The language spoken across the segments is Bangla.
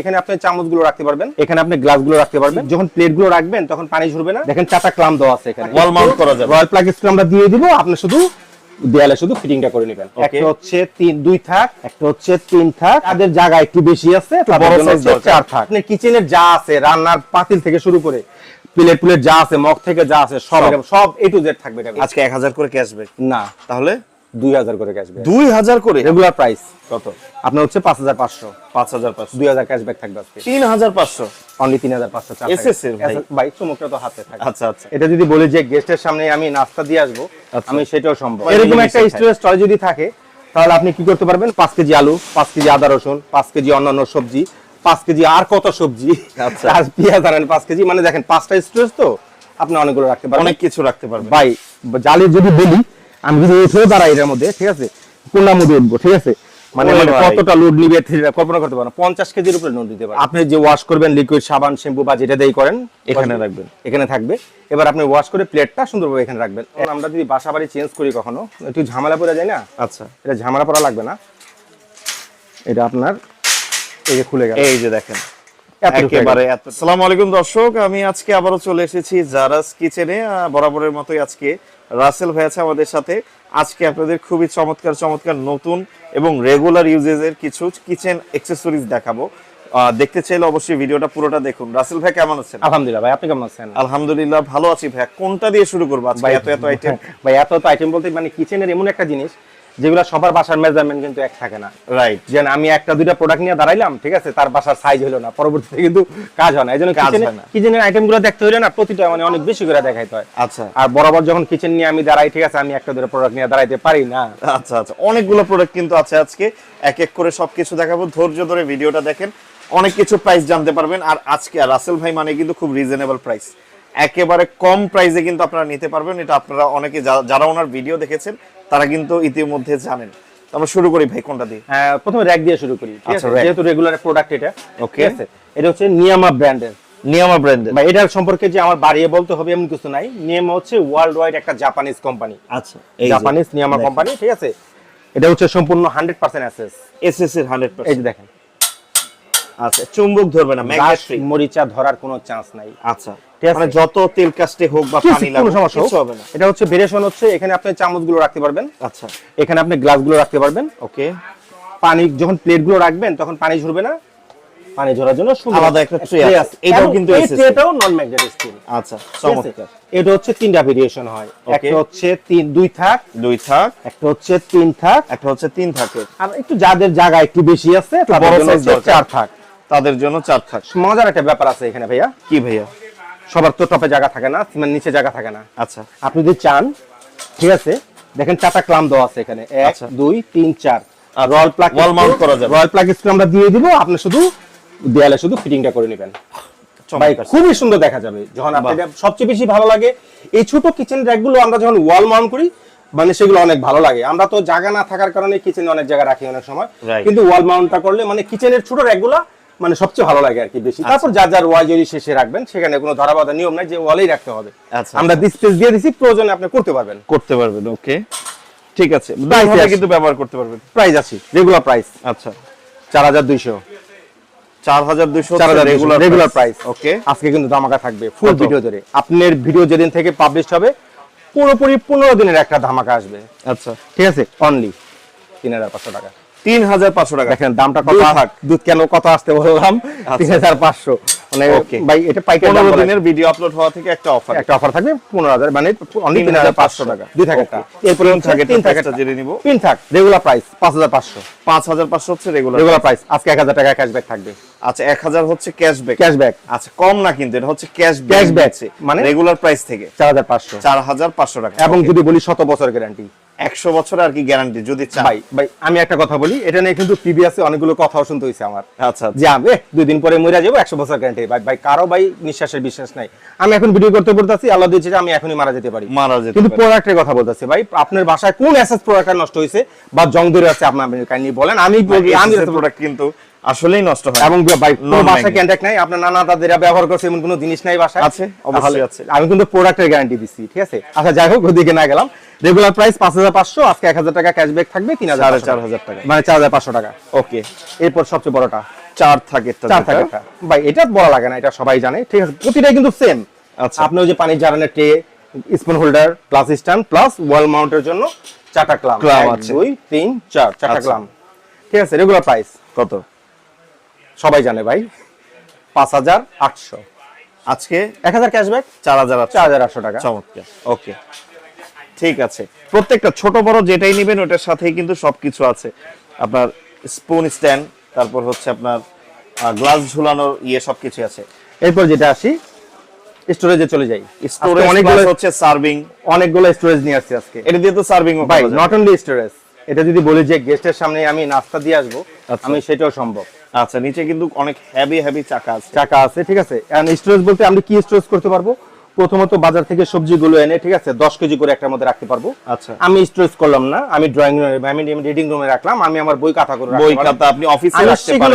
এখানে আপনি চামচগুলো রাখতে পারবেন। এখানে আপনি গ্লাসগুলো রাখতে পারবেন। যখন প্লেটগুলো রাখবেন তখন পানি ঝরবে না। দেখেন চারটা ক্লাম দেওয়া আছে এখানে। Wall mount করা যাবে। রয়্যাল প্লাগ স্ক্রু আমরা দিয়ে দিব আপনি শুধু দেয়ালে শুধু ফিটিংটা করে নেবেন। একটা হচ্ছে তিন দুই থাক একটা হচ্ছে তিন থাক। তাদের জায়গা একটু বেশি আছে তাদের জন্য হচ্ছে চার থাক। আপনি কিচেনের যা আছে রান্নার পাতিল থেকে শুরু করে প্লেট প্লেট যা আছে মগ থেকে যা আছে সব সব। সব এ টু জেড থাকবে আজকে এক হাজার করে ক্যাশব্যাক না। তাহলে? দুই হাজার করে ক্যাশব্যাক দুই হাজার করে? রেগুলার প্রাইস কত? আপনার হচ্ছে পাঁচ হাজার পাঁচশো। পাঁচ হাজার পাঁচশো। দুই হাজার ক্যাশব্যাক থাকবে আজকে। তিন হাজার পাঁচশো। অনলি তিন হাজার পাঁচশো চার SS এর ভাই। ভাই তো হাতে থাকে আচ্ছা আচ্ছা। এটা যদি বলি যে গেস্টের সামনে আমি নাস্তা দিয়ে আসব আচ্ছা। আমি সেটাও সম্ভব। এরকম একটা। স্টোরেজ টয় যদি থাকে তাহলে আপনি কি করতে পারবেন? পাঁচ কেজি আলু পাঁচ কেজি আদা রসুন পাঁচ কেজি অন্যান্য সবজি পাঁচ কেজি আর কত সবজি? আচ্ছা। আর পেঁয়াজ আনেন পাঁচ কেজি মানে দেখেন পাঁচটা স্টোরেজ তো আপনি অনেকগুলো রাখতে পারবেন। অনেক কিছু রাখতে পারবে ভাই জালি যদি বলি আমি যদি উঠেও দাঁড়াই এটার মধ্যে ঠিক আছে? কোনটার মধ্যে উঠবো ঠিক আছে? মানে মানে কতটা লোড নিবে কল্পনা করতে পারেন পঞ্চাশ কেজির উপরে লোড দিতে পারেন আপনি যে ওয়াশ করবেন লিকুইড সাবান শ্যাম্পু বা যেটা দিয়ে করেন এখানে রাখবেন। এখানে থাকবে। এবার আপনি ওয়াশ করে প্লেটটা সুন্দরভাবে এখানে রাখবেন। আমরা যদি বাসা বাড়ি চেঞ্জ করি কখনো একটু ঝামেলা পড়ে যায় না? আচ্ছা। এটা ঝামেলা পড়া লাগবে না। এটা আপনার এই যে খুলে গেল। এই যে দেখেন। এতটুকু একেবারে আসসালামু আলাইকুম দর্শক আমি আজকে আবারও চলে এসেছি জারাস কিচেনে বরাবরের মতোই আজকে রাসেল ভাই আছে আমাদের সাথে। আজকে আপনাদের খুবই চমৎকার চমৎকার নতুন এবং রেগুলার ইউজেজের কিছু কিচেন অ্যাক্সেসরিজ দেখাবো। দেখতে চাইলে অবশ্যই ভিডিওটা পুরোটা দেখুন। রাসেল ভাই কেমন আছেন? আলহামদুলিল্লাহ ভাই আপনি কেমন আছেন? আলহামদুলিল্লাহ ভালো আছি ভাই কোনটা দিয়ে শুরু করব আজকে? এত এত আইটেম ভাই এত এত আইটেম বলতে মানে কিচেনের এমন একটা জিনিস যেগুলো সবার বাসার মেজারমেন্ট কিন্তু এক থাকে না। রাইট যেন আমি একটা দুইটা প্রোডাক্ট নিয়ে দাঁড়াইলাম ঠিক আছে তার বাসার সাইজ হলো না পরবর্তীতে কিন্তু কাজ হয় না। এই জন্য কাজ হয় না। কিচেনের আইটেমগুলো দেখতে হলে না প্রতিটা মানে অনেক বেশি করে দেখাইতে হয়। আচ্ছা। আর বরাবর যখন কিচেন নিয়ে আমি দাঁড়াই ঠিক আছে আমি একটা দুটো প্রোডাক্ট নিয়ে দাঁড়াইতে পারি না। আচ্ছা আচ্ছা। অনেকগুলো প্রোডাক্ট কিন্তু আছে আজকে। এক এক করে সবকিছু দেখাবো। ধৈর্য ধরে ভিডিওটা দেখেন। অনেক কিছু প্রাইস জানতে পারবেন। আর আজকে আর রাসেল ভাই মানে কিন্তু খুব রিজনেবল প্রাইস একেবারে কম প্রাইসে কিন্তু আপনারা নিতে পারবেন। এটা আপনারা অনেকে যারা ওনার ভিডিও দেখেছেন তারা কিন্তু ইতিমধ্যে জানেন। আমরা শুরু করি ভাই কোনটা দিয়ে? হ্যাঁ, প্রথমে র্যাক দিয়ে শুরু করি ঠিক আচ্ছা, আছে? যেহেতু রেগুলার প্রোডাক্ট এটা. ঠিক আছে? এটা হচ্ছে নিয়ামা ব্র্যান্ডের নিয়ামা ব্র্যান্ডের বা এটার সম্পর্কে যে আমার বাড়িয়ে বলতে হবে এমন কিছু নাই। নিয়ামা হচ্ছে ওয়ার্ল্ড ওয়াইড একটা জাপানিজ কোম্পানি আচ্ছা এই জাপানিজ নিয়ামা কোম্পানি ঠিক আছে? এটা হচ্ছে সম্পূর্ণ হান্ড্রেড পার্সেন্ট অ্যাসেস এসএস এর 100% এই যে দেখেন। আচ্ছা চুম্বক ধরবে না ম্যাগনেট মরিচা ধরার কোনো চান্স নাই। আচ্ছা। মানে যত তেল কাস্টে হোক বা পানি কোনো সমস্যা হবে না। এটা হচ্ছে ভেরিয়েশন হচ্ছে এখানে আপনি চামচ রাখতে পারবেন। আচ্ছা। এখানে আপনি গ্লাস রাখতে পারবেন। ওকে। পানি যখন প্লেট রাখবেন তখন পানি ঝরবে না। পানি ঝরার জন্য আলাদা একটা tray আছে। আছে। এটাও কিন্তু এই ট্রেটাও নন ম্যাগনেটিক স্টিল আচ্ছা চমৎকার। এটা হচ্ছে তিনটা ভেরিয়েশন হয়। একটা হচ্ছে তিন দুই থাক। দুই থাক। একটা হচ্ছে তিন থাক। একটা হচ্ছে তিন থাকের। আর একটু যাদের জায়গা একটু বেশি আছে তাদের জন্য। চার থাক। তাদের জন্য চার থাক। মজার একটা ব্যাপার আছে এখানে ভাইয়া। কি ভাইয়া? সবার তো টপে জায়গা থাকে না সিমেন্ট নিচে জায়গা থাকে না। আচ্ছা। আপনি যদি চান ঠিক আছে দেখেন চারটা ক্লাম দেওয়া আছে এখানে। এক আচ্ছা। দুই তিন চার। রয়্যাল প্লাগ Wall mount করা যাবে। রয়্যাল প্লাগ স্ক্রু আমরা দিয়ে দিব আপনি শুধু দেয়ালে শুধু ফিটিংটা করে নেবেন। খুবই সুন্দর দেখা যাবে। যখন সবচেয়ে বেশি ভালো লাগে এই ছোট কিচেন র্যাকগুলো আমরা যখন ওয়াল মাউন্ট করি মানে সেগুলো অনেক ভালো লাগে। আমরা তো জায়গা না থাকার কারণে কিচেনে অনেক জায়গা রাখি অনেক সময়। কিন্তু ওয়াল মাউন্টটা করলে মানে কিচেনের ছোট র্যাকগুলো মানে সবচেয়ে ভালো লাগে আর কি বেশি। আচ্ছা। তারপর যার যার যদি শেষে রাখবেন সেখানে কোনো ধরাবাধা নিয়ম নাই যে ওয়ালেই রাখতে হবে। আচ্ছা। আমরা ডিসপ্লেস দিয়ে দিছি প্রয়োজনে আপনি করতে পারবেন। করতে পারবেন ওকে ঠিক আছে। আছে। কিন্তু ব্যবহার করতে পারবেন। প্রাইস আছে রেগুলার প্রাইস আচ্ছা। চার হাজার দুইশো। চার হাজার দুইশো রেগুলার রেগুলার প্রাইস ওকে আজকে কিন্তু ধামাকা থাকবে ফুল ভিডিও ধরে আপনার ভিডিও যেদিন থেকে পাবলিশ হবে পুরোপুরি পনেরো দিনের একটা ধামাকা আসবে। আচ্ছা। ঠিক আছে? অনলি তিন হাজার পাঁচশো টাকা। তিন হাজার পাঁচশো টাকা। দেখেন দামটা কত থাক। দুধ কেন কত আসতে বললাম? তিন হাজার পাঁচশো। মানে. ভাই এটা পাইকারি পনেরো দিনের ভিডিও আপলোড হওয়া থেকে একটা অফার একটা অফার থাকবে পনেরো হাজার মানে অনলি তিন হাজার পাঁচশো 3,500 টাকা। দুই থাকে Okay. এরপরে হচ্ছে তিন থাকে জেনে নিবো। তিন থাক রেগুলার প্রাইস পাঁচ হাজার পাঁচশো। পাঁচ হাজার পাঁচশো হচ্ছে রেগুলার রেগুলার প্রাইস আজকে এক হাজার টাকা ক্যাশব্যাক থাকবে। আচ্ছা এক হাজার হচ্ছে ক্যাশব্যাক ক্যাশব্যাক আচ্ছা কম না কিন্তু এটা হচ্ছে ক্যাশ Cashback, মানে মানে? রেগুলার প্রাইস থেকে। চার হাজার পাঁচশো। চার হাজার পাঁচশো টাকা। এবং যদি বলি শত বছর গ্যারান্টি একশো বছর আর কি গ্যারান্টি যদি চাই ভাই আমি একটা কথা বলি এটা নিয়ে কিন্তু প্রিভিয়াসে অনেকগুলো কথাও শুনতে হয়েছে আমার। আচ্ছা যে আমি দুই দিন পরে মরে যাব একশো বছর গ্যারান্টি ভাই ভাই কারও ভাই নিঃশ্বাসের বিশ্বাস নাই। আমি এখন ভিডিও করতে বলতেছি আল্লাহ দিয়েছে যে আমি এখনই মারা যেতে পারি। মারা যেতে কিন্তু পারে। প্রোডাক্টের কথা বলতেছি ভাই আপনার বাসায় কোন অ্যাসেস প্রোডাক্ট নষ্ট হয়েছে বা জং ধরে আছে আপনার কাহিনি বলেন। আমি বলি আমি প্রোডাক্ট কিন্তু আসলেই নষ্ট হয় এবং ভাই। বাসায় কন্ট্যাক্ট নাই। আপনার নানা দাদিরা ব্যবহার করছে এমন কোনো জিনিস নাই বাসায়। আছে, অবশ্যই। আছে। আমি কিন্তু প্রোডাক্টের গ্যারান্টি দিচ্ছি ঠিক আছে? আচ্ছা যাই হোক ওদিকে না গেলাম। রেগুলার প্রাইস পাঁচ হাজার পাঁচশো আজকে এক হাজার টাকা ক্যাশব্যাক থাকবে তিন হাজার চার হাজার টাকা। মানে চার হাজার পাঁচশো টাকা। ওকে। এরপর সবচেয়ে বড়টা। চার থাকে চার থাকে ভাই এটা বলা লাগে না এটা সবাই জানে ঠিক আছে? প্রতিটাই কিন্তু সেম আচ্ছা। আপনি ওই যে পানির জারানের tray spoon holder plus stand plus wall মাউন্টের জন্য চারটা ক্লাম এক, আছে। দুই তিন চার চারটা আচ্ছা। ক্লাম ঠিক আছে রেগুলার প্রাইস কত? সবাই জানে ভাই। পাঁচ হাজার আটশো। আজকে এক হাজার ক্যাশব্যাক চার হাজার। চার হাজার আটশো টাকা। চমৎকার। ওকে। ঠিক আছে। প্রত্যেকটা ছোট বড় যেটাই নেবেন ওটার সাথেই কিন্তু সবকিছু আছে। আপনার স্পুন স্ট্যান্ড তারপর হচ্ছে আপনার গ্লাস ঝুলানোর ইয়ে সবকিছু আছে। এরপর যেটা আসি স্টোরেজে চলে যাই। স্টোরেজ অনেকগুলো হচ্ছে সার্ভিং অনেকগুলো স্টোরেজ নিয়ে আসছি আজকে। এটা দিয়ে তো সার্ভিং ভাই নট অনলি স্টোরেজ এটা যদি বলি যে গেস্টের সামনে আমি নাস্তা দিয়ে আসব আচ্ছা। আমি সেটাও সম্ভব। আচ্ছা নিচে কিন্তু অনেক হেভি হেভি চাকা আছে। চাকা আছে ঠিক আছে? এন্ড স্টোরেজ বলতে আমরা কি স্টোরেজ করতে পারব? প্রথমত বাজার থেকে সবজিগুলো এনে ঠিক আছে দশ কেজি করে একটার মধ্যে রাখতে পারব। আচ্ছা। আমি স্টোরেজ করলাম না আমি ড্রয়িং রুমে আমি রিডিং রুমে রাখলাম আমি আমার বই খাতা করে রাখলাম বই। খাতা আপনি অফিসে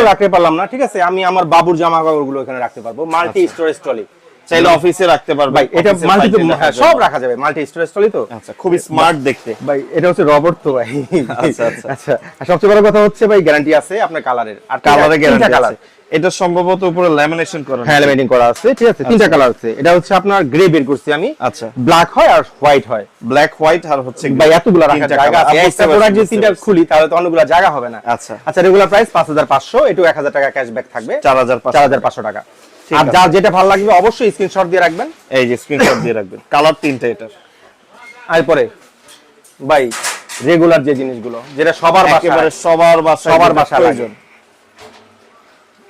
রাখতে পারলাম না ঠিক আছে? আমি আমার বাবুর জামা কাপড়গুলো এখানে রাখতে পারব। মাল্টি স্টোরেজ ট্রলি চাইলে অফিসে রাখতে পারবেন ভাই এটা মাল্টি সব রাখা যাবে মাল্টি স্টোরেজ ট্রলি তো। আচ্ছা খুবই স্মার্ট দেখতে। ভাই এটা হচ্ছে রবট তো ভাই। আচ্ছা, আচ্ছা। আচ্ছা সবচেয়ে বড় কথা হচ্ছে ভাই গ্যারান্টি আছে আপনার কালারের আর কালারে গ্যারান্টি কালার আছে। এটা সম্ভবত উপরে ল্যামিনেশন করা হ্যাঁ লেমিনেটিং করা আছে ঠিক আছে তিনটা কালার আছে। এটা হচ্ছে আপনার গ্রে বের করছি আমি। আচ্ছা। ব্ল্যাক হয় আর হোয়াইট হয়। ব্ল্যাক হোয়াইট আর হচ্ছে ভাই এতগুলো রাখার জায়গা আছে। একটা প্রোডাক্ট যদি তিনটা খুলি তাহলে তো অনেকগুলো জায়গা হবে না। আচ্ছা। আচ্ছা রেগুলার প্রাইস পাঁচ হাজার পাঁচশো এটু এক হাজার টাকা ক্যাশব্যাক থাকবে। 4500 চার হাজার পাঁচশো টাকা। ঠিক আর। যার যেটা ভালো লাগবে অবশ্যই স্ক্রিনশট দিয়ে রাখবেন। এই যে স্ক্রিনশট দিয়ে রাখবেন। কালার তিনটা এটার। এরপরে ভাই রেগুলার যে জিনিসগুলো যেটা সবার একেবারে সবার বাসায় সবার বাসায় প্রয়োজন।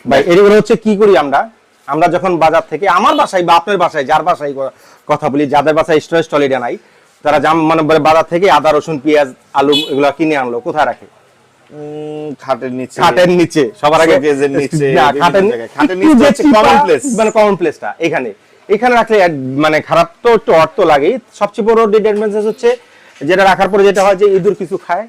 ভাই এগুলো হচ্ছে কি করি আমরা? আমরা যখন বাজার থেকে আমার বাসায় বা আপনার বাসায় যার বাসায় কথা বলি যাদের বাসায় স্টোরেজ টলিডা নাই তারা জাম মানে বাজার থেকে আদা রসুন পেঁয়াজ আলু এগুলো কিনে আনলো কোথায় রাখে? খাটের নিচে খাটের নিচে সবার আগে শোকেজের নিচে, খাটের নিচে হচ্ছে common place। মানে কমন প্লেসটা এখানে। এখানে রাখলে মানে খারাপ তো একটু অর্থ লাগে। সবচেয়ে বড় ডিসঅ্যাডভান্টেজ হচ্ছে যেটা রাখার পরে যেটা হয় যে ইঁদুর কিছু খায়।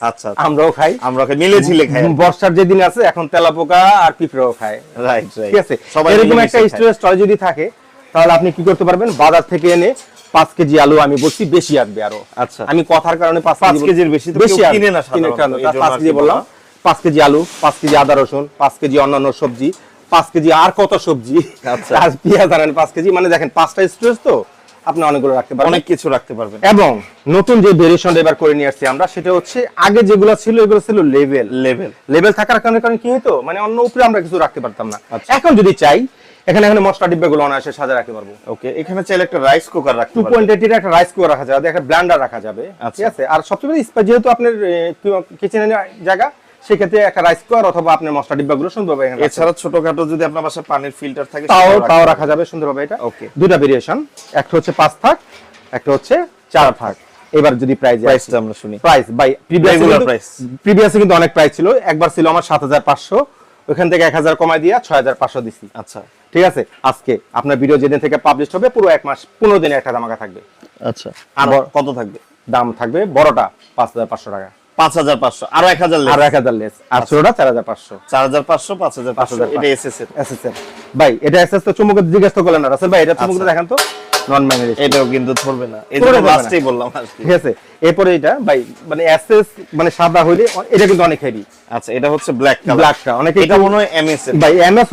আচ্ছা আমরাও খাই। আমরা মিলে ঝিলে খাই বর্ষার যেদিন আছে এখন তেলাপোকা আর পিঁপড়েও খায়। রাইট রাইট ঠিক আছে? এরকম একটা স্টোরেজ স্টল যদি থাকে তাহলে আপনি কি করতে পারবেন? বাজার থেকে এনে পাঁচ কেজি আলু আমি বলছি বেশি আসবে আরও। আচ্ছা। আমি কথার কারণে পাঁচ কেজির বেশি তো বেশি। কিনে না পাঁচ কেজি বললাম। পাঁচ কেজি আলু পাঁচ কেজি আদা রসুন পাঁচ কেজি অন্যান্য সবজি পাঁচ কেজি আর কত সবজি? আচ্ছা। আর পেঁয়াজ আনেন পাঁচ কেজি মানে দেখেন পাঁচটা স্টোরেজ তো আপনি অনেকগুলো রাখতে পারবেন। অনেক কিছু রাখতে পারবেন। এবং নতুন যে ভেরিয়েশন এবার করে নিয়ে আসছি আমরা সেটা হচ্ছে আগে যেগুলো ছিল এগুলো ছিল লেভেল লেভেল লেভেল থাকার কারণে কারণ কি হতো মানে অন্য উপরে আমরা কিছু রাখতে পারতাম না। আচ্ছা। এখন যদি চাই এখানে এখানে মশলা ডিব্বাগুলো অনায়াসে সাজা রাখতে পারব। ওকে এখানে চাইলে একটা রাইস কুকার রাখতে টু পারবেন পয়েন্ট একটা রাইস কুকার রাখা যাবে একটা ব্ল্যান্ডার রাখা যাবে আচ্ছা। ঠিক আছে? আর সবচেয়ে বেশি স্পেস যেহেতু আপনার কিচেনের জায়গা সেক্ষেত্রে একটা রাইস কুকার অথবা আপনার মশলা ডিব্বাগুলো সুন্দরভাবে এখানে এছাড়া ছোটখাটো যদি আপনার বাসায় পানির ফিল্টার থাকে তাও তাও রাখা যাবে সুন্দরভাবে এটা. দুটা ভেরিয়েশন একটা হচ্ছে পাঁচ থাক একটা হচ্ছে চার থাক। এবার যদি প্রাইস প্রাইসটা আমরা শুনি। Price by previous price। প্রিভিয়াসে কিন্তু অনেক প্রাইস ছিল একবার ছিল আমার সাত হাজার পাঁচশো ওখান থেকে এক হাজার কমাই দিয়ে ছয় হাজার পাঁচশো দিচ্ছি আচ্ছা। ঠিক আছে? আজকে আপনার ভিডিও যেদিন থেকে পাবলিশ হবে পুরো এক মাস পনেরো দিনে একটা দামাকা থাকবে। আচ্ছা। আর কত থাকবে? দাম থাকবে বড়টা পাঁচ হাজার পাঁচশো টাকা। পাঁচ হাজার পাঁচশো আরও এক হাজার আর এক হাজার লেস। আর ছোটটা চার হাজার পাঁচশো। চার হাজার পাঁচশো পাঁচ হাজার পাঁচশো। 5,500 এটা এসএস এর ভাই এটা এসএস তো চুমুকে জিজ্ঞেস তো করলেন না। রাসেল ভাই এটা চুমুকে আচ্ছা। দেখান তো। নন ম্যাগনেটিক এটাও কিন্তু ধরবে না। এই জন্য লাস্টেই বললাম ঠিক আছে? এরপরে এটা ভাই মানে এসএস মানে সাদা হইলে এটা কিন্তু অনেক হেভি আচ্ছা এটা হচ্ছে ব্ল্যাক ব্ল্যাকটা অনেকে এটা মনে হয় এমএস ভাই এমএস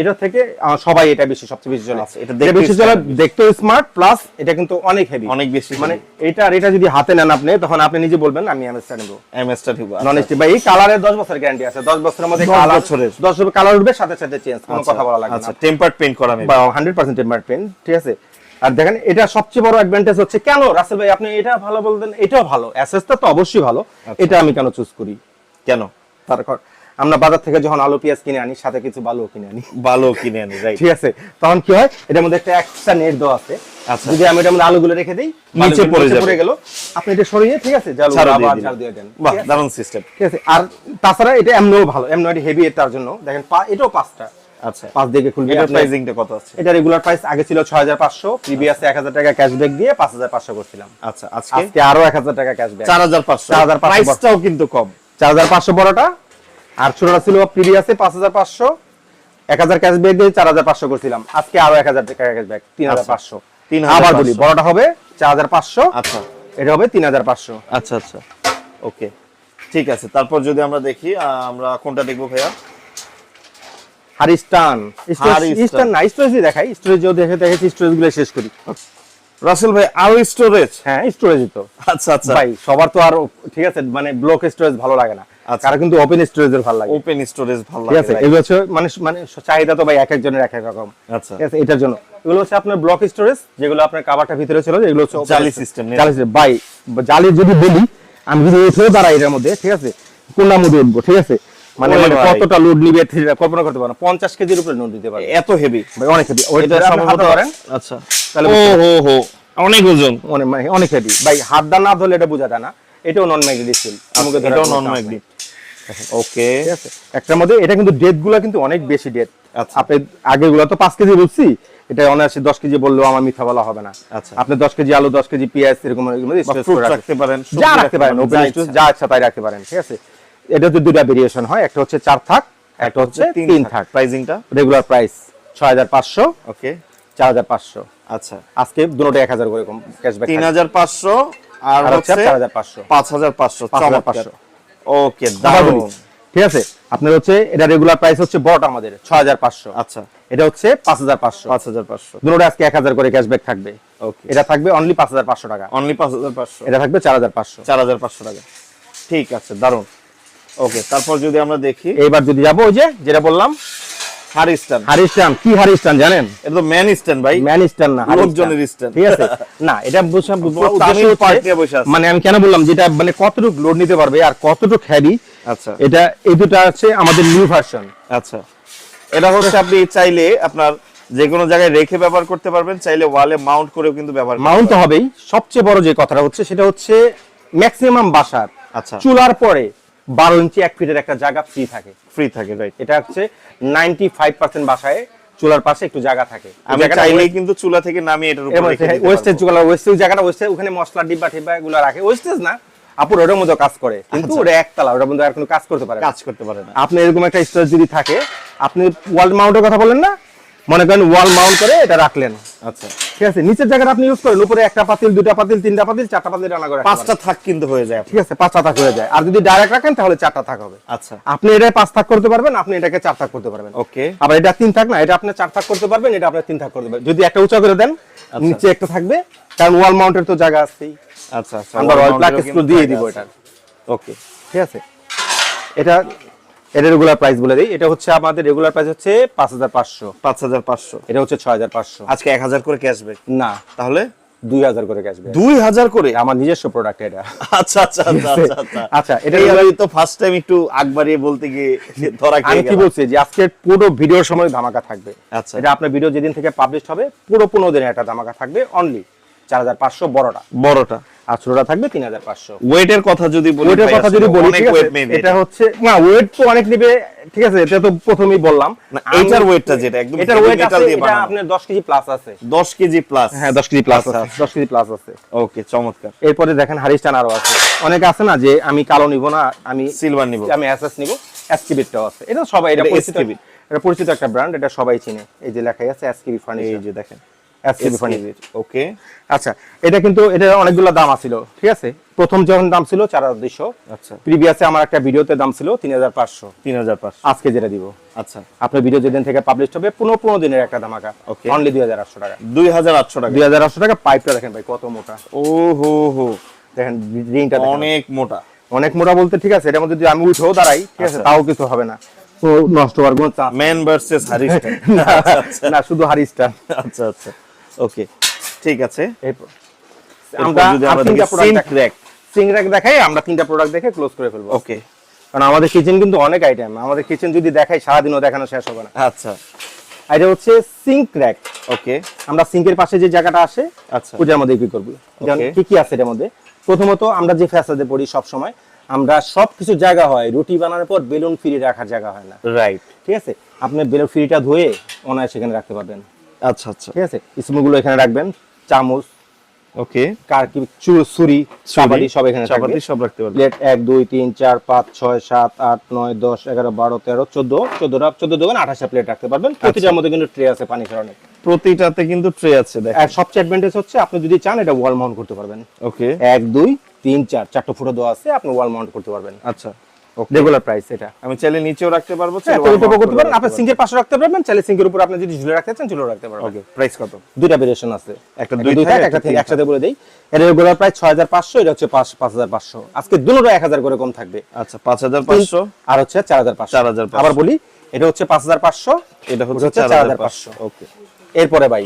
এটা থেকে সবাই এটা বেশি সবচেয়ে বেশি চলে আচ্ছা, এটা দেখতেও বেশি চলে। দেখতেও স্মার্ট প্লাস এটা কিন্তু অনেক হেভি অনেক বেশি মানে এটা আর এটা যদি হাতে নেন আপনি তখন আপনি নিজে বলবেন আমি এমএস টা নেব। এমএস টা ঠিক নন স্টিক ভাই এই কালারের 10 বছরের গ্যারান্টি আছে। 10 বছরের মধ্যে কালার বছরের। 10 বছর কালার উঠবে সাথে সাথে চেঞ্জ কোনো কথা বলা লাগবে আচ্ছা টেম্পার্ড পেইন্ট করা। বা 100% টেম্পার পেন ঠিক আছে? আর দেখেন এটা সবচেয়ে বড় অ্যাডভান্টেজ হচ্ছে কেন? রাসেল ভাই আপনি এটা ভালো বলতেন এটাও ভালো। অ্যাসেসটা তো অবশ্যই ভালো। এটা আমি কেন চুজ করি? কেন? তারপর আমরা বাজার থেকে যখন আলু পেঁয়াজ কিনে আনি সাথে কিছু বালুও কিনে আনি। ভালো কিনে আনি রাইট ঠিক আছে? তখন কি হয়? এটার মধ্যে একটা এক্সট্রা নেট দেওয়া আছে। আচ্ছা। যদি আমি এটার মধ্যে আলুগুলো রেখে দিই নিচে পড়ে যাবে। পড়ে গেল। আপনি এটা সরিয়ে ঠিক আছে? জালু আবার। ঝাড় দিয়ে দেন। বাহ? দারুণ সিস্টেম ঠিক আছে? আর তাছাড়া এটা এমনিও ভালো। এমনি হেভি এর তার জন্য। দেখেন পা- এটাও পাঁচটা। আচ্ছা। পাঁচ দিকে খুলবে। আপনি- প্রাইসিংটা কত আছে? এটা রেগুলার প্রাইস আগে ছিল ছয় হাজার পাঁচশো প্রিভিয়াসে এক হাজার টাকা ক্যাশব্যাক দিয়ে পাঁচ হাজার পাঁচশো করছিলাম। আচ্ছা আজকে? আজকে আরও এক হাজার টাকা ক্যাশব্যাক চার হাজার পাঁচশো। 4,500 প্রাইসটাও কিন্তু কম। চার হাজার পাঁচশো বড়টা আর ছোটটা ছিল প্রিভিয়াসে পাঁচ হাজার পাঁচশো। এক হাজার ক্যাশব্যাক দিয়ে চার হাজার পাঁচশো করছিলাম। আজকে আরও এক হাজার ক্যাশব্যাক তিন হাজার পাঁচশো। তিন আবার বলি বড়টা হবে চার হাজার পাঁচশো। আচ্ছা। এটা হবে তিন হাজার পাঁচশো। আচ্ছা আচ্ছা। ওকে। ঠিক আছে তারপর যদি আমরা দেখি আমরা কোনটা দেখব ভাইয়া? হারিস্টান। না স্টোরেজ দেখাই। স্টোরেজ দেখে দেখেছি স্টোরেজগুলো শেষ করি। রাসেল ভাই আরও স্টোরেজ হ্যাঁ স্টোরেজই তো। আচ্ছা আচ্ছা। ভাই সবার তো আর ঠিক আছে মানে ব্লক স্টোরেজ ভালো লাগে না। আচ্ছা। কিন্তু ওপেন স্টোরেজের ভালো লাগে। ওপেন স্টোরেজ ভালো ঠিক লাগে আছে এগুলো হচ্ছে মানে মানে চাহিদা তো ভাই এক একজনের এক এক রকম। আচ্ছা। ঠিক আছে এটার জন্য। এগুলো হচ্ছে আপনার ব্লক স্টোরেজ যেগুলো আপনার কাবারটা ভিতরে ছিল এগুলো হচ্ছে জালি system, জালি ভাই জালি যদি বলি আমি যদি উঠেও দাঁড়াই এটার মধ্যে ঠিক আছে? কোনটা মধ্যে উঠবো ঠিক আছে? মানে মানে কতটা লোড নিবে কল্পনা করতে পারো না। পঞ্চাশ কেজির উপরে লোড দিতে পারবে। এত হেভি ভাই অনেক হেভি ওইটা সম্ভবত আচ্ছা। তাহলে ও হো হো অনেক ওজন। অনেক মানে অনেক হেভি ভাই হাত দা না ধরলে এটা বোঝা যায় না। এটাও নন ম্যাগনেটিক স্টিল আমাকে এটাও নন চাপ নাই। ম্যাগনেট ওকে ঠিক আছে? একটার মধ্যে এটা কিন্তু ডেটগুলো কিন্তু অনেক বেশি ডেট আচ্ছা। আপনি আগেরগুলো তো পাঁচ কেজি বলছি এটা অনায়াসে দশ কেজি বললেও আমার মিথ্যা বলা হবে না। আচ্ছা। আপনি দশ কেজি আলু দশ কেজি পেঁয়াজ এরকম এরকম রাখতে- পারেন, যা রাখতে পারেন ওপেন পারেন, যা ইচ্ছা। তাই রাখতে পারেন ঠিক আছে? এটা হচ্ছে দুটা ভেরিয়েশন হয় একটা হচ্ছে চার থাক একটা হচ্ছে তিন থাক। প্রাইজিংটা রেগুলার প্রাইস ছয় হাজার পাঁচশো ওকে চার হাজার পাঁচশো। আচ্ছা। আজকে দুটোটা এক হাজার করে ক্যাশব্যাক তিন হাজার পাঁচশো আর হচ্ছে হচ্ছে 4500 পাঁচ হাজার পাঁচশো 5500 ওকে দারুণ ঠিক আছে? আপনার হচ্ছে এটা রেগুলার প্রাইস হচ্ছে বড়টা আমাদের ছয় হাজার পাঁচশো। আচ্ছা। এটা হচ্ছে পাঁচ হাজার পাঁচশো। পাঁচ হাজার পাঁচশো। দুটোটা আজকে এক হাজার করে ক্যাশব্যাক থাকবে। ওকে। এটা থাকবে অনলি পাঁচ হাজার পাঁচশো টাকা। অনলি পাঁচ হাজার পাঁচশো। এটা থাকবে চার হাজার পাঁচশো। চার হাজার পাঁচশো টাকা। ঠিক আছে দারুণ ওকে তারপর যদি আমরা দেখি এবার যদি যাব ওই যে যেটা বললাম কি জানেন? এটা তো ম্যান স্ট্যান্ড ভাই। ম্যান স্ট্যান্ড না লোকজনের stand। ঠিক আছে? না এটা বুঝলাম হচ্ছে- part নিয়ে বসে আছে। মানে আমি কেন বললাম যেটা মানে কতটুকু লোড নিতে পারবে আর কতটুকু আচ্ছা। এটা এই দুটো হচ্ছে আমাদের নিউ ভার্সন আচ্ছা। এটা হচ্ছে আপনি চাইলে আপনার যে কোনো জায়গায় রেখে ব্যবহার করতে পারবেন চাইলে ওয়ালে মাউন্ট করেও কিন্তু ব্যবহার মাউন্ট তো হবেই। সবচেয়ে বড় যে কথাটা হচ্ছে সেটা হচ্ছে ম্যাক্সিমাম বাসার। আচ্ছা। চুলার পরে বারো ইঞ্চি এক ফিটের একটা জায়গা ফ্রি থাকে। ফ্রি থাকে রাইট এটা হচ্ছে নাইনটি ফাইভ পার্সেন্ট বাসায় চুলার পাশে একটু জায়গা থাকে। আমি চাইলেই কিন্তু চুলা থেকে নামিয়ে এটার উপর ওয়েস্টেজ চুলা ওয়েস্টেজ জায়গাটা ওয়েস্টেজ ওখানে মশলা ডিব্বা টিব্বা এগুলো রাখে। ওয়েস্টেজ না আপুর ওটার মধ্যে কাজ করে। কিন্তু ওটা একতলা ওটার মধ্যে আর কোনো কাজ করতে পারে না। কাজ করতে পারে না। আপনি এরকম একটা স্টোরেজ যদি থাকে আপনি ওয়াল মাউন্টের কথা বলেন না? মনে করেন ওয়াল মাউন্ট করে এটা রাখলেন। আচ্ছা। ঠিক আছে নিচের জায়গাটা আপনি ইউজ করেন উপরে একটা পাতিল দুটা পাতিল তিনটা পাতিল চারটা পাতিল রান্না করে পাঁচটা থাক কিন্তু হয়ে যায়। ঠিক আছে পাঁচটা থাক হয়ে যায়। আর যদি ডাইরেক্ট রাখেন তাহলে চারটা থাক হবে। আচ্ছা। আপনি এটা পাঁচ থাক করতে পারবেন আপনি এটাকে চার থাক করতে পারবেন। ওকে। আবার এটা তিন থাক না এটা আপনি চার থাক করতে পারবেন এটা আপনি তিন থাক করতে পারবেন। যদি একটা উঁচা করে দেন নিচে একটা থাকবে কারণ ওয়াল মাউন্টের তো জায়গা আছেই। আচ্ছা আচ্ছা আমরা রয়্যাল প্লাক স্ক্রু দিয়ে দিব এটা। ওকে। ঠিক আছে? এটা এটা রেগুলার প্রাইস বলে দিই। এটা হচ্ছে আমাদের রেগুলার প্রাইস হচ্ছে পাঁচ হাজার পাঁচশো। পাঁচ হাজার পাঁচশো। এটা হচ্ছে ছয় হাজার পাঁচশো। আজকে এক হাজার করে ক্যাশব্যাক না। তাহলে? দুই হাজার করে দুই হাজার করে? আমার নিজস্ব প্রোডাক্ট এটা। আচ্ছা আচ্ছা আচ্ছা আচ্ছা আচ্ছা। আচ্ছা এটা এটা তো ফার্স্ট টাইম একটু আগ বাড়িয়ে বলতে গিয়ে ধরা আমি খেয়ে কি বলছি যে আজকে পুরো ভিডিওর সময় ধামাকা থাকবে। আচ্ছা। এটা আপনার ভিডিও যেদিন থেকে পাবলিশ হবে পুরো পনেরো দিনে একটা ধামাকা থাকবে অনলি চার হাজার পাঁচশো বড়টা। বড়টা। আর ছোটটা থাকবে তিন হাজার পাঁচশো। ওয়েটের কথা যদি বলি ওয়েটের কথা যদি বলি এটা হচ্ছে না ওয়েট তো অনেক নেবে ঠিক আছে? এটা তো প্রথমেই বললাম। এইটার ওয়েটটা যেটা একদম এটার heavy ওয়েট আছে দিয়ে এটা বানানো। আপনার দশ কেজি প্লাস আছে। দশ কেজি প্লাস হ্যাঁ দশ কেজি প্লাস আচ্ছা, আছে দশ কেজি প্লাস আছে। ওকে চমৎকার। এরপরে দেখেন হারিস্টান আরও আছে। অনেকে আছে না যে আমি কালো নিব না আমি সিলভার নিব। আমি এসএস নিব। এসকিবিটটাও আছে। এটা সবাই এটা পরিচিত এটা পরিচিত একটা ব্র্যান্ড এটা সবাই চিনে। এই যে লেখাই আছে এসকিবি এই যে দেখেন। এসকিবি ফার্নিচার ওকে আচ্ছা এটা কিন্তু এটা অনেকগুলো দাম আছিল ঠিক আছে? প্রথম যখন দাম ছিল চার হাজার দুইশো আচ্ছা। প্রিভিয়াসে আমার একটা ভিডিওতে দাম ছিল তিন হাজার পাঁচশো। তিন হাজার পাঁচশো। আজকে যেটা দিব। আচ্ছা। আপনার ভিডিও যেদিন থেকে পাবলিশ হবে পনেরো পনেরো দিনের একটা ধামাকা। Okay. অনলি দুই হাজার আটশো টাকা। দুই হাজার আটশো টাকা। দুই হাজার আটশো টাকা পাইপটা দেখেন ভাই কত মোটা। ও হো। হো দেখেন। রিংটা অনেক মোটা। অনেক মোটা বলতে ঠিক আছে এটার মধ্যে যদি আমি উঠেও দাঁড়াই ঠিক আছে। তাও কিছু হবে না। নষ্ট হওয়ার কোনো ম্যান ভার্সেস না শুধু হারিস্টার আচ্ছা আচ্ছা। ওকে ঠিক আছে। আমরা তিনটা প্রোডাক্ট র্যাক সিং র্যাক দেখাই আমরা তিনটা প্রোডাক্ট দেখে ক্লোজ করে ফেলব। ওকে কারণ আমাদের কিচেন কিন্তু অনেক আইটেম আমাদের কিচেন যদি দেখাই সারাদিনও দেখানো শেষ হবে না। আচ্ছা। এটা হচ্ছে সিঙ্ক র্যাক ওকে আমরা সিঙ্কের পাশে যে জায়গাটা আসে আচ্ছা। মধ্যে কি করব। যেমন কি কি আছে এটার মধ্যে? প্রথমত আমরা যে ফ্যাসাদে পড়ি সব সময় আমরা সব কিছু জায়গা হয়। রুটি বানানোর পর বেলুন ফ্রি রাখার জায়গা হয় না। রাইট ঠিক আছে? আপনি বেলুন ফ্রিটা ধুয়ে অনায় সেখানে রাখতে পারবেন। আচ্ছা আচ্ছা। ঠিক আছে? এখানে রাখবেন। চামচ ওকে। কার কি চু- ছুরি চাপাতি সব এখানে চাপাতি সব রাখতে পারবে প্লেট দোকান রাখতে পারবেন। আচ্ছা। প্রতিটার মধ্যে কিন্তু ট্রে আছে পানি ফেরানোর প্রতিটাতে কিন্তু ট্রে আছে আর সবচেয়ে অ্যাডভান্টেজ হচ্ছে আপনি যদি চান এটা ওয়াল মাউন্ট করতে পারবেন। ওকে। এক দুই তিন চার চারটা ফুটো দেওয়া আছে আপনি ওয়াল মাউন্ট করতে পারবেন। আচ্ছা। রেগুলার প্রাইস এটা। আমি চাইলে নিচেও রাখতে পারব হ্যাঁ, টপও করতে পারেন আপনি সিঙ্কের পাশে রাখতে পারবেন চাইলে সিঙ্কের উপর আপনি যদি ঝুলে রাখতে চান ঝুলে রাখতে পারবেন। ওকে প্রাইস কত? দুইটা ভেরিয়েশন আছে। একটা দুই দুই থাক, একটা থেকে একসাথে বলে দেই। এটা রেগুলার প্রাইস ছয় হাজার পাঁচশো এটা হচ্ছে পাঁচ পাঁচ হাজার পাঁচশো। আজকে দুটো এক হাজার করে কম থাকবে। আচ্ছা পাঁচ হাজার পাঁচশো? আর হচ্ছে চার হাজার পাঁচশো। 4,500 আবার বলি এটা হচ্ছে পাঁচ হাজার পাঁচশো এটা হচ্ছে হচ্ছে চার হাজার পাঁচশো। 4,500 ওকে এরপরে ভাই।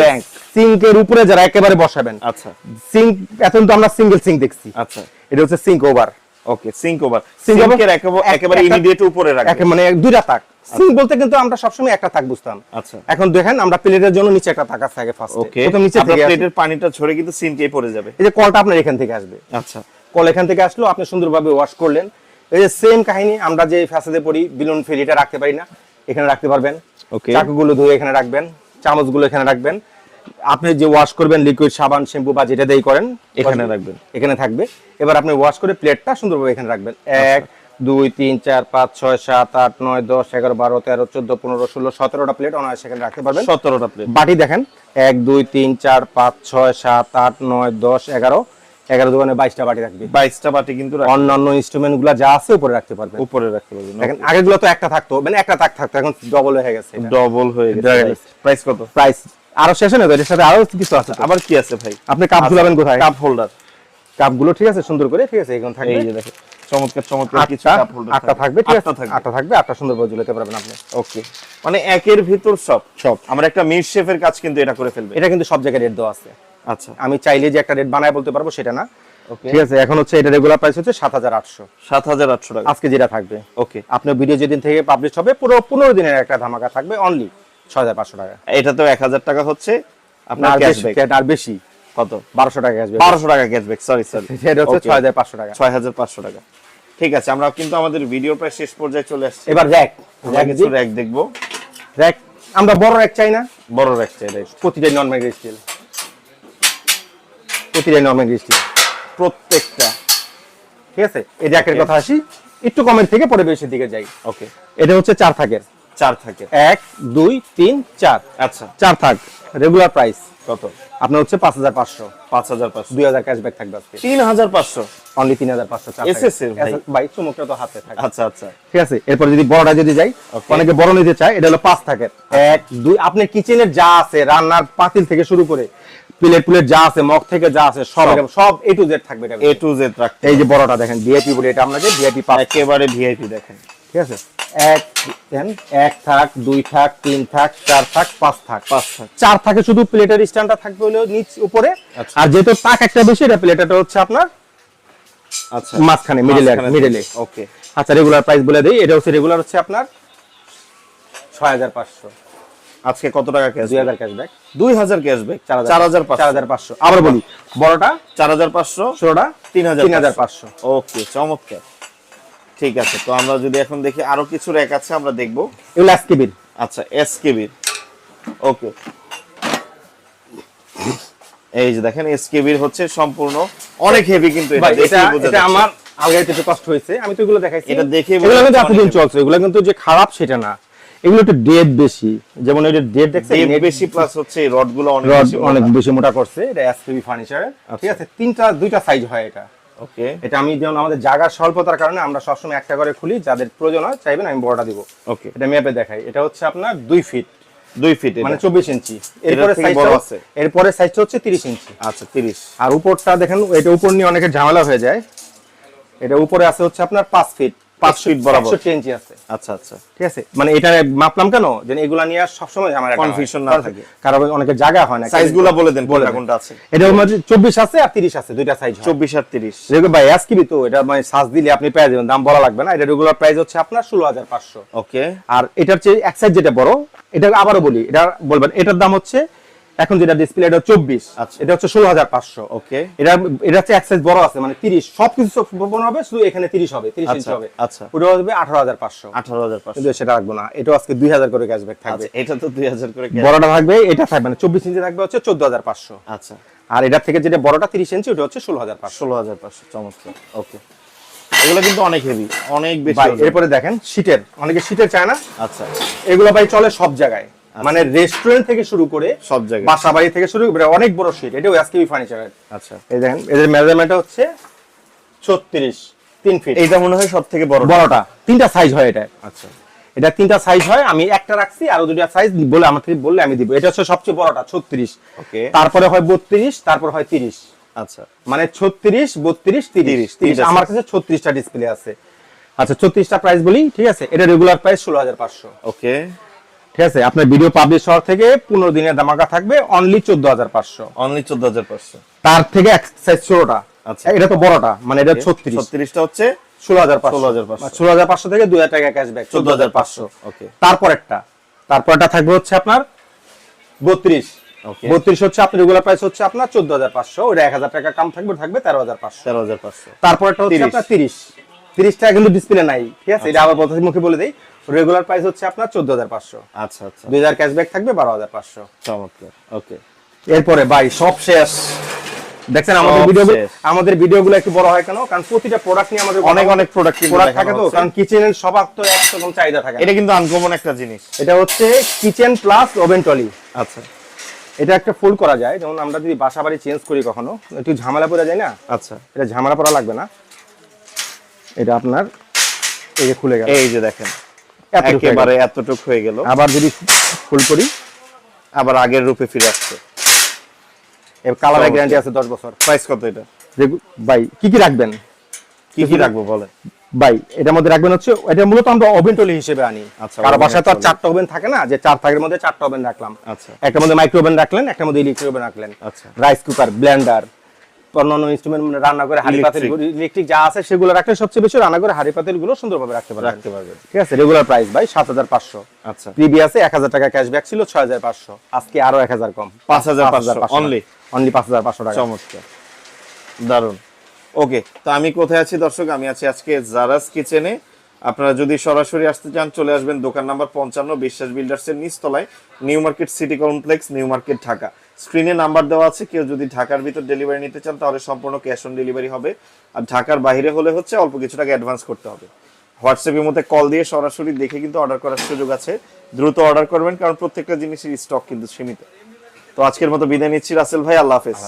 র্যাঙ্ক সিঙ্কের উপরে যারা একেবারে বসাবেন আচ্ছা। সিঙ্ক এখন তো আমরা সিঙ্গেল সিঙ্ক দেখছি। আচ্ছা। এটা হচ্ছে sink over okay sink over over- সিঙ্কের একেবারে ইমিডিয়েট উপরে মানে দুইটা তাক সিঙ্ক বলতে কিন্তু আমরা সবসময় একটা তাক বুঝতাম। আচ্ছা। এখন দেখেন আমরা প্লেটের জন্য নিচে একটা তাক থাকে ফার্স্ট ওকে প্রথম নিচে থেকে প্লেটের পানিটা ঝরে কিন্তু সিঙ্কে পড়ে যাবে। এই যে কলটা আপনার এখান থেকে আসবে। আচ্ছা। কল এখান থেকে আসলো আপনি সুন্দরভাবে ওয়াশ করলেন। এই যে সেম কাহিনী আমরা যে ফ্যাসাদে পড়ি বিলুন ফিল এটা রাখতে পারি না এখানে রাখতে পারবেন। ওকে চাকুগুলো ধুয়ে এখানে রাখবেন চামচগুলো এখানে রাখবেন। আপনি যে ওয়াশ করবেন লিকুইড সাবান শ্যাম্পু বা যেটা দিয়ে করেন এখানে রাখবেন। এখানে থাকবে। এবার আপনি ওয়াশ করে প্লেটটা সুন্দরভাবে এখানে রাখবেন। আচ্ছা। এক দুই তিন চার পাঁচ ছয় সাত আট নয় দশ এগারো বারো তেরো চোদ্দ পনেরো ষোলো সতেরোটা প্লেট অনায়াসে সেখানে রাখতে পারবেন। সতেরোটা প্লেট বাটি দেখেন এক দুই তিন চার পাঁচ ছয় সাত আট নয় দশ এগারো। এগারো দোকানে বাইশটা বাটি রাখবে বাইশটা বাটি কিন্তু অন্যান্য ইনস্ট্রুমেন্টগুলা যা আছে উপরে রাখতে পারবেন। উপরে রাখতে পারবেন দেখেন আগেগুলো তো একটা থাকতো মানে একটা থাক থাকতো এখন ডবল হয়ে গেছে ডবল হয়ে গেছে। প্রাইস কত? প্রাইস আরও শেষ না তো এটার সাথে আরও কিছু আছে আবার কি আছে ভাই? আপনি কাপ ঝুলাবেন কোথায়? কাপ হোল্ডার কাপগুলো ঠিক আছে সুন্দর করে ঠিক আছে এখন থাকবে। এই যে দেখেন চমৎকার চমৎকার কিছু কাপ হোল্ডার আটটা থাকবে ঠিক আছে? আটটা থাকবে আটটা সুন্দর করে ঝুলাতে পারবেন আপনি। ওকে মানে একের ভিতর সব। সব। আমরা একটা মিড শেফের কাজ কিন্তু এটা করে ফেলবে। এটা কিন্তু সব জায়গায় রেট দেওয়া আছে। আচ্ছা। আমি চাইলে যে একটা রেট বানায় বলতে পারব সেটা না। ঠিক আছে এখন হচ্ছে এটা রেগুলার প্রাইস হচ্ছে সাত হাজার আটশো। সাত হাজার আটশো টাকা। আজকে যেটা থাকবে। ওকে আপনার ভিডিও যেদিন থেকে পাবলিশ হবে পুরো পনেরো দিনের একটা ধামাকা থাকবে অনলি ছয় হাজার পাঁচশো টাকা। এটা তো এক হাজার টাকা হচ্ছে আপনার ক্যাশব্যাক আর বেশি। কত? বারোশো টাকা আসবে বারোশো টাকা ক্যাশব্যাক সরি সরি সেটা হচ্ছে ছয় হাজার পাঁচশো টাকা। ছয় হাজার পাঁচশো টাকা। ঠিক আছে আমরা কিন্তু আমাদের ভিডিও প্রায় শেষ পর্যায়ে চলে আসছি। এবার র্যাক কিছু র্যাক দেখব। র্যাক আমরা বড় র্যাক চাই না? বড় র্যাক চাই right? প্রতিটাই নন ম্যাগনেট স্টিল প্রতিটাই নন ম্যাগনেট স্টিল প্রত্যেকটা। ঠিক আছে? এই র্যাকের কথা আসি। একটু কমের থেকে পরে বেশির দিকে যাই। ওকে এটা হচ্ছে চার থাকের। চার থাকে। এক দুই তিন চার। আচ্ছা। চার থাক। রেগুলার প্রাইস কত? আপনার হচ্ছে পাঁচ হাজার পাঁচশো। পাঁচ হাজার পাঁচশো। দুই হাজার ক্যাশব্যাক থাকবে আজকে। তিন হাজার পাঁচশো? অনলি তিন হাজার পাঁচশো চার SS এর ভাই। ভাই চুমুকটা তো হাতে থাকে। আচ্ছা আচ্ছা। ঠিক আছে? এরপর যদি বড়টা যদি যাই অনেকে বড় নিতে চায় এটা হলো পাঁচ থাকের এক দুই আপনার কিচেনের যা আছে রান্নার পাতিল থেকে শুরু করে প্লেট প্লেট যা আছে মগ থেকে যা আছে সব সব। সব এ টু জেড থাকবে এ টু জেড রাখতে এই যে বড়টা দেখেন ভিআইপি বলে এটা আপনাকে ভিআইপি একেবারে ভিআইপি দেখেন। ঠিক আছে? এক দেন এক থাক দুই থাক তিন থাক চার থাক পাঁচ থাক। পাঁচ থাক। চার থাকে শুধু প্লেটের স্ট্যান্ডটা থাকবে হলো নিচ উপরে। আচ্ছা। আর যেহেতু তাক একটা বেশি এটা প্লেটটা হচ্ছে আপনার আচ্ছা। মাঝখানে মিডলে মিডলে ওকে। আচ্ছা রেগুলার প্রাইস বলে দিই এটা হচ্ছে রেগুলার হচ্ছে আপনার ছয় হাজার পাঁচশো। আজকে কত টাকা ক্যাশ দুই হাজার ক্যাশব্যাক দুই হাজার ক্যাশব্যাক চার হাজার চার হাজার পাঁচশো। আবার বলি বড়টা? চার হাজার পাঁচশো ষোলোটা? তিন হাজার তিন হাজার পাঁচশো। ওকে চমৎকার। ঠিক আছে তো আমরা যদি এখন দেখি আরও কিছু র্যাক আছে আমরা দেখব। এগুলো এসকেবির আচ্ছা এস কেবির ওকে এই যে দেখেন এস কেবির হচ্ছে সম্পূর্ণ। অনেক হেভি কিন্তু এটা এটা আমার একটু কষ্ট হয়েছে। আমি তো এগুলো দেখাইছি। এটা এগুলো কিন্তু এতদিন চলছে। এগুলো কিন্তু যে খারাপ সেটা না। এগুলো একটু ডেট বেশি। যেমন এটা ডেট দেখছেন? বেশি প্লাস হচ্ছে রডগুলো অনেক বেশি অনেক বেশি মোটা করছে। এটা এসকেবি ফার্নিচারের ঠিক আছে তিনটা দুইটা সাইজ হয় এটা। ওকে এটা আমি যেমন আমাদের জায়গার স্বল্পতার কারণে আমরা সবসময় একটা করে খুলি যাদের প্রয়োজন হয় চাইবেন আমি বড়টা দিব। ওকে এটা মেপে দেখাই। এটা হচ্ছে আপনার দুই ফিট দুই ফিট মানে চব্বিশ ইঞ্চি এরপরে আছে। এরপরে সাইজটা হচ্ছে তিরিশ ইঞ্চি আচ্ছা তিরিশ। আর উপরটা দেখেন এটা উপর নিয়ে অনেকের ঝামেলা হয়ে যায়। এটা উপরে আছে হচ্ছে আপনার পাঁচ ফিট পাঁচ feet বরাবর। ইঞ্চি আছে। আচ্ছা আচ্ছা। ঠিক আছে? মানে এটা মাপলাম কেন? যে এগুলা নিয়ে সবসময় ঝামেলা Confusion না থাকে। কারণ জায়গা হয় না। সাইজগুলা বলে দেন বলে কোনটা আছে। এটা মধ্যে চব্বিশ আছে আর তিরিশ আছে দুইটা সাইজ চব্বিশ আর তিরিশ। যেগুলো ভাই তো এটা মানে সাজ দিলে আপনি পেয়ে যাবেন। দাম বলা লাগবে না। এটা রেগুলার প্রাইস হচ্ছে আপনার ষোলো হাজার পাঁচশো। ওকে আর এটার চেয়ে এক সাইজ যেটা বড় এটা আবারও বলি এটা বলবেন এটার দাম হচ্ছে এখন যেটা ডিসপ্লে এটা চব্বিশ। আচ্ছা। এটা হচ্ছে ষোলো হাজার পাঁচশো। ওকে। এটা এটা হচ্ছে এক সাইজ বড় আছে মানে তিরিশ। সবকিছু সম্পূর্ণ হবে শুধু এখানে তিরিশ হবে তিরিশ ইঞ্চি আচ্ছা, হবে। আচ্ছা। ওটা হবে আঠারো হাজার পাঁচশো। আঠারো হাজার পাঁচশো। কিন্তু সেটা রাখব না। এটা আজকে দুই হাজার করে ক্যাশব্যাক থাকবে। আচ্ছা এটা তো দুই হাজার করে বড়টা থাকবে এটা থাকবে না চব্বিশ ইঞ্চি থাকবে হচ্ছে চোদ্দ হাজার পাঁচশো। আচ্ছা। আর এটার থেকে যেটা বড়টা তিরিশ ইঞ্চি ওটা হচ্ছে ষোলো হাজার পাঁচশো। ষোলো হাজার পাঁচশো চমৎকার। ওকে। এগুলো কিন্তু অনেক হেভি অনেক বেশি এরপরে দেখেন শীতের। অনেকে শীতের চায় না। আচ্ছা। এগুলো ভাই চলে সব জায়গায়। মানে রেস্টুরেন্ট থেকে শুরু করে সব জায়গায়। বাসা বাড়ি থেকে শুরু করে অনেক বড় শীট এটাও এসকেবি ফার্নিচার আচ্ছা। এই দেখেন এদের মেজারমেন্ট হচ্ছে ছত্রিশ তিন ফিট এইটা মনে হয় সব থেকে বড়। বড়টা। তিনটা সাইজ হয় এটা। আচ্ছা। এটা তিনটা সাইজ হয় আমি একটা রাখছি আর দুটা সাইজ বলে আমার থেকে বললে আমি দিব। এটা হচ্ছে সবচেয়ে বড়টা ছত্রিশ। ওকে। তারপরে হয় বত্রিশ তারপর হয় তিরিশ। আচ্ছা। মানে ছত্রিশ বত্রিশ তিরিশ। 30, তিরিশ আমার কাছে ছত্রিশটা ডিসপ্লে আছে। আচ্ছা ছত্রিশটা প্রাইস বলি ঠিক আছে? এটা রেগুলার প্রাইস ষোলো হাজার পাঁচশো। ওকে। ঠিক আছে আপনার ভিডিও পাবলিশ হওয়ার থেকে পনেরো দিনের দামাকা থাকবে অনলি চোদ্দ হাজার পাঁচশো। অনলি চোদ্দ হাজার পাঁচশো। তার থেকে এক সাইজ ষোলোটা আচ্ছা। এটা তো বড়টা মানে এটা ছত্রিশ। ছত্রিশটা হচ্ছে ষোলো হাজার পাঁচশো। 16,500 ষোলো হাজার পাঁচশো থেকে দুই হাজার টাকা ক্যাশব্যাক চোদ্দ হাজার পাঁচশো। ওকে তারপরেরটা তারপরটা থাকবে হচ্ছে আপনার বত্রিশ। বত্রিশ হচ্ছে আপনার রেগুলার প্রাইস হচ্ছে আপনার চোদ্দ হাজার পাঁচশো। ওটা এক হাজার টাকা কম থাকবে থাকবে তেরো হাজার পাঁচশো। তেরো হাজার পাঁচশো। তারপরটা হচ্ছে 30 আপনার তিরিশ। তিরিশ টাকা কিন্তু ডিসপ্লে নাই ঠিক আছে? এটা আবার প্রথম মুখে বলে দেই। রেগুলার প্রাইস হচ্ছে আপনার চোদ্দ হাজার পাঁচশো। আচ্ছা আচ্ছা। দুই হাজার ক্যাশব্যাক থাকবে বারো হাজার পাঁচশো। চমৎকার ওকে। এরপরে ভাই সব শেষ। দেখছেন আমাদের ভিডিও। আমাদের ভিডিওগুলো একটু বড় হয় কেন? কারণ প্রতিটা প্রোডাক্ট নিয়ে আমাদের অনেক অনেক প্রোডাক্ট কিন্তু প্রোডাক্ট থাকে তো। কারণ কিচেনের সবার তো একরকম চাহিদা থাকে। এটা কিন্তু আনকমন একটা জিনিস। এটা হচ্ছে কিচেন প্লাস ওভেন টলি আচ্ছা। এটা একটা ফোল্ড করা যায়। যেমন আমরা যদি বাসা বাড়ি চেঞ্জ করি কখনো একটু ঝামেলা পড়ে যায় না? আচ্ছা। এটা ঝামেলা পড়া লাগবে না। এটা আপনার এই যে খুলে গেল। এই যে দেখেন। একেবারে এতটুক হয়ে গেল। আবার যদি ফুল করি আবার আগের রূপে ফিরে আসছে। এর কালারের গ্যারান্টি আছে দশ বছর। প্রাইস কত এটা? ভাই কি কি রাখবেন? কি কি রাখব বলেন। ভাই এটার মধ্যে রাখবেন হচ্ছে এটা মূলত আমরা ওভেন টলি হিসেবে আনি। আচ্ছা, কারও বাসায় তো আর চারটা ওভেন থাকে না যে চার থাকের মধ্যে চারটা ওভেন রাখলাম। আচ্ছা। একটার মধ্যে মাইক্রো ওভেন রাখলেন একটার মধ্যে ইলেকট্রিক ওভেন রাখলেন। আচ্ছা। রাইস কুকার ব্লেন্ডার অন্যান্য ইনস্ট্রুমেন্ট রান্না করে হাড়ি পাতিল ইলেকট্রিক যা আছে সেগুলো রাখলে সবচেয়ে বেশি রান্না করে হাড়ি পাতিলগুলো সুন্দরভাবে রাখতে পারবেন। রাখতে পারবেন। ঠিক আছে? রেগুলার প্রাইস ভাই সাত হাজার পাঁচশো। আচ্ছা। প্রিভিয়াসে এক হাজার টাকা ক্যাশব্যাক ছিল ছয় হাজার পাঁচশো। আজকে আরও এক হাজার কম। 5,500 only? অনলি পাঁচ হাজার পাঁচশো টাকা। চমৎকার। দারুণ ওকে তো আমি কোথায় আছি দর্শক? আমি আছি আজকে জারাস কিচেনে আপনারা যদি সরাসরি আসতে চান চলে আসবেন দোকান নাম্বার পঞ্চান্ন বিশ্বাস বিল্ডার্স এর নিচতলায় New Market City complex New Market Dhaka. স্ক্রিনে নাম্বার দেওয়া আছে। কেউ যদি ঢাকার ভিতর ডেলিভারি নিতে চান, তাহলে সম্পূর্ণ ক্যাশ অন ডেলিভারি হবে। আর ঢাকার বাইরে হলে হচ্ছে অল্প কিছু টাকা অ্যাডভান্স করতে হবে। হোয়াটসঅ্যাপের মধ্যে কল দিয়ে সরাসরি দেখে কিন্তু অর্ডার করার সুযোগ আছে। দ্রুত অর্ডার করবেন, কারণ প্রত্যেকটা জিনিসের স্টক কিন্তু সীমিত। তো আজকের মতো বিদায় নিচ্ছি, রাসেল ভাই আল্লাহ হাফেজ।